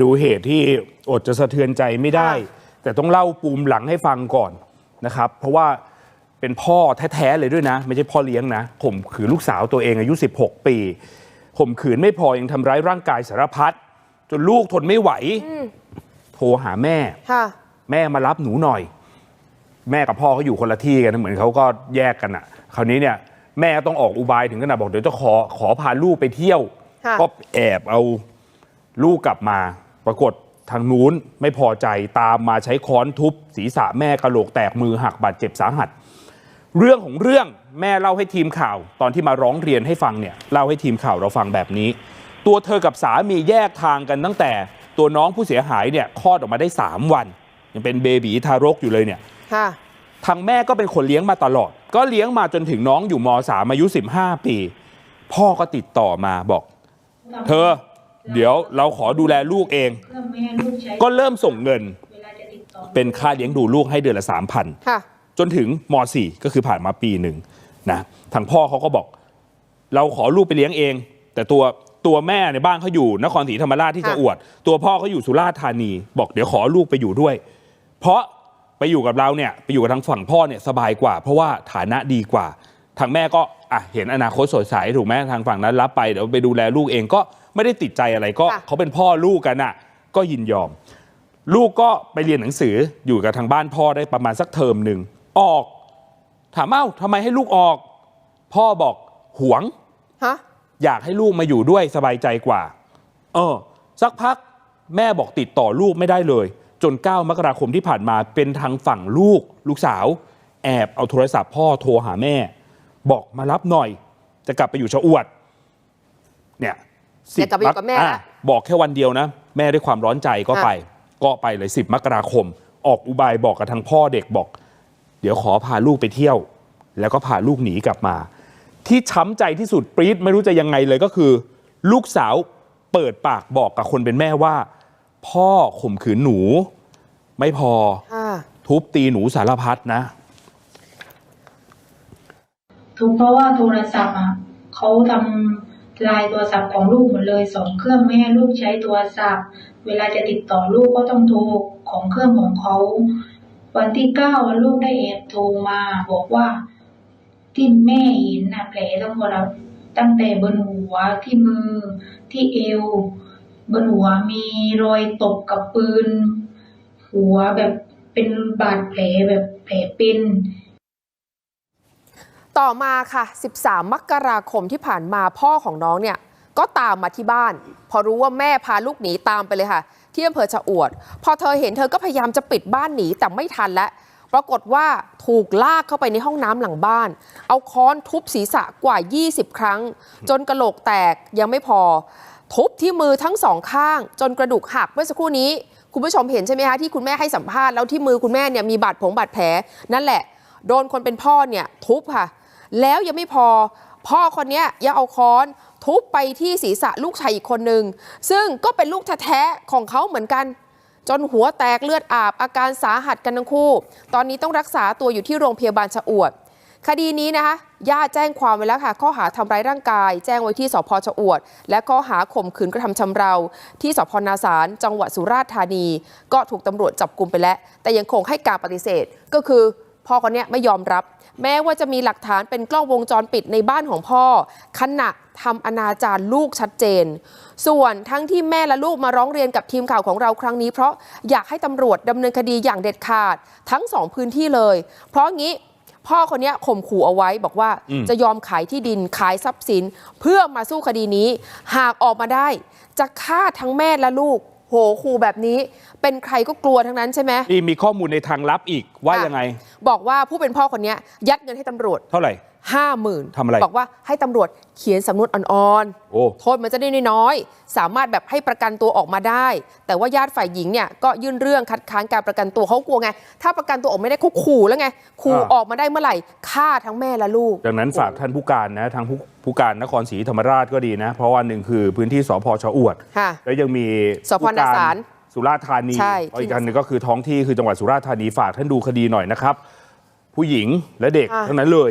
ดูเหตุที่อดจะสะเทือนใจไม่ได้ค่ะแต่ต้องเล่าปูมหลังให้ฟังก่อนนะครับ เพราะว่าเป็นพ่อแท้ๆเลยด้วยนะ ไม่ใช่พ่อเลี้ยงนะข่มขืนลูกสาวตัวเองอายุ 16 ปีข่มขืนไม่พอยังทำร้ายร่างกายสารพัดจนลูกทนไม่ไหว โทรหาแม่ค่ะแม่มารับหนูหน่อย แม่กับพ่อเขาอยู่คนละที่กันนะเหมือนเขาก็แยกกันอะ คราวนี้เนี่ย แม่ต้องออกอุบายถึงขนาดบอกเดี๋ยวจะขอขอพาลูกไปเที่ยวค่ะก็แอบเอาลูกกลับมา ปรากฏทางนู้นไม่พอใจตามมาใช้ค้อนทุบ ศีรษะแม่กระโหลกแตกมือหักบาดเจ็บสาหัส เรื่องของเรื่องแม่เล่าให้ทีมข่าว ตอนที่มาร้องเรียนให้ฟังเนี่ยเล่าให้ทีมข่าวเราฟังแบบนี้ ตัวเธอกับสามีแยกทางกันตั้งแต่ตัวน้องผู้เสียหายเนี่ยคลอดออกมาได้ 3 วัน ยังเป็นเบบีทารกอยู่เลยเนี่ยค่ะทางแม่ก็เป็นคนเลี้ยงมาตลอด ก็เลี้ยงมาจนถึงน้องอยู่ม .3 อายุ 15 ปี พ่อก็ติดต่อมาบอก เธอ เดี๋ยวเราขอดูแลลูกเองเพื่อไม่ให้ลูกใช้ก็เริ่มส่งเงินเวลาจะติดต่อเป็นค่าเลี้ยงดูลูกให้เดือนละ3,000ค่ะจนถึงม .4 ก็คือผ่านมาปีหนึ่งนะทางพ่อเขาก็บอก เราขอลูกไปเลี้ยงเอง แต่ตัวตัวแม่ในบ้านเขาอยู่นครศรีธรรมราชที่จะค่ะอวด ตัวพ่อเขาอยู่สุราษฎร์ธานี บอกเดี๋ยวขอลูกไปอยู่ด้วย เพราะไปอยู่กับเราเนี่ยไปอยู่กับทางฝั่งพ่อเนี่ยสบายกว่า เพราะว่าฐานะดีกว่า ทางแม่ก็อะเห็นอนาคตสดใสถูกไหมทางฝั่งนั้นรับไปเดี๋ยวไปดูแลลูกเองก็ ไม่ได้ติดใจอะไรก็ค่ะ เขาเป็นพ่อลูกกันอะ ก็ยินยอม ลูกก็ไปเรียนหนังสืออยู่กับทางบ้านพ่อได้ประมาณสักเทอมหนึ่งออก ถามเอ้าทำไมให้ลูกออก พ่อบอกหวง ฮะ อยากให้ลูกมาอยู่ด้วยสบายใจกว่า เออ สักพักแม่บอกติดต่อลูกไม่ได้เลย จน 9 มกราคมที่ผ่านมาเป็นทางฝั่งลูก ลูกสาว แอบเอาโทรศัพท์พ่อโทรหาแม่ บอกมารับหน่อย จะกลับไปอยู่ชะอวด เนี่ย จะกลับไปอยู่กับแม่อะละบอกแค่วันเดียวนะ แม่ด้วยความร้อนใจก็ไป ก็ไปเลย 10 มกราคม ออกอุบายบอกกับทางพ่อเด็กบอก เดี๋ยวขอพาลูกไปเที่ยว แล้วก็พาลูกหนีกลับมา ที่ช้ำใจที่สุดปรี๊ดไม่รู้จะยังไงเลยก็คือ ลูกสาวเปิดปากบอกกับคนเป็นแม่ว่า พ่อข่มขืนหนู ไม่พอค่ะทุบตีหนูสารพัดนะ ทุกเพราะว่าโทรศัพท์อะเขาทำ ลายโทรศัพท์ของลูกหมดเลยสองเครื่องไม่ให้ลูกใช้โทรศัพท์ เวลาจะติดต่อลูกก็ต้องโทรของเครื่องของเขา วันที่เก้าลูกได้แอบโทรมาบอกว่า ที่แม่เห็นน่ะแผลทั้งหมดตั้งแต่บนหัวที่มือที่เอว บนหัวมีรอยตบกับปืน หัวแบบเป็นบาดแผลแบบแผลเป็น ต่อมาค่ะ 13 มกราคมที่ผ่านมาพ่อของน้องเนี่ยก็ตามมาที่บ้าน พอรู้ว่าแม่พาลูกหนีตามไปเลยค่ะ ที่อำเภอชะอวด พอเธอเห็นเธอก็พยายามจะปิดบ้านหนีแต่ไม่ทันแล้วปรากฏว่าถูกลากเข้าไปในห้องน้ำหลังบ้าน เอาค้อนทุบศีรษะกว่า 20 ครั้ง จนกระโหลกแตกยังไม่พอ ทุบที่มือทั้งสองข้าง จนกระดูกหักเมื่อสักครู่นี้ คุณผู้ชมเห็นใช่ไหมคะที่คุณแม่ให้สัมภาษณ์แล้วที่มือคุณแม่เนี่ยมีบาดผงบาดแผลนั่นแหละ โดนคนเป็นพ่อเนี่ยทุบค่ะ แล้วยังไม่พอ พ่อคนนี้ยยังเอาค้อนทุบไปที่ศีรษะลูกชายอีกคนนึง ซึ่งก็เป็นลูกแท้ๆของเขาเหมือนกัน จนหัวแตกเลือดอาบอาการสาหัสกันทั้งคู่ ตอนนี้ต้องรักษาตัวอยู่ที่โรงพยาบาลชะอวด คดีนี้นะคะญาติแจ้งความไว้แล้วค่ะ ข้อหาทำร้ายร่างกาย แจ้งไว้ที่สพชะอวด และข้อหาข่มขืนกระทำชำเรา ที่สพนาสารจังหวัดสุราษฎร์ธานี ก็ถูกตำรวจจับกลุมไปแล้ว แต่ยังคงให้การปฏิเสธก็คือ พ่อคนเนี้ยไม่ยอมรับ แม้ว่าจะมีหลักฐานเป็นกล้องวงจรปิดในบ้านของพ่อ ขณะทำอนาจารลูกชัดเจน ส่วนทั้งที่แม่และลูกมาร้องเรียนกับทีมข่าวของเราครั้งนี้ เพราะอยากให้ตำรวจดำเนินคดีอย่างเด็ดขาดทั้งสองพื้นที่เลย เพราะงี้พ่อคนเนี้ยข่มขู่เอาไว้บอกว่าอืมจะยอมขายที่ดินขายทรัพย์สิน เพื่อมาสู้คดีนี้ หากออกมาได้ จะฆ่าทั้งแม่และลูก โหขู่แบบนี้ เป็นใครก็กลัวทั้งนั้นใช่ไหมนี่มีข้อมูลในทางลับอีกว่าค่ะยังไง บอกว่าผู้เป็นพ่อคนเนี้ยยัดเงินให้ตำรวจเท่าไหร่ ห้าหมื่นทำอะไรบอกว่าให้ตำรวจเขียนสำนวนอ่อนโอ้ ๆ โทษมันจะได้น้อยๆสามารถแบบให้ประกันตัวออกมาได้ แต่ว่าญาติฝ่ายหญิงเนี่ยก็ยื่นเรื่องคัดค้านการประกันตัวเขากลัวไง ถ้าประกันตัวออกไม่ได้เขาขู่แล้วไงขู่อ่า ออกมาได้เมื่อไหร่ฆ่าทั้งแม่และลูก ดังนั้นฝากท่านผู้การนะทางผู้ผู้การนครศรีธรรมราชก็ดีนะ เพราะว่าหนึ่งคือพื้นที่สพชะอวด ค่ะแล้วยังมีสพนาสารสุราษฎร์ธานีใช่อีกอันหนึงก็คือท้องที่คือจังหวัดสุราษฎร์ธานีฝากท่านดูคดีหน่อยนะครับ ผู้หญิงและเด็กค่ะทั้งนั้นเลย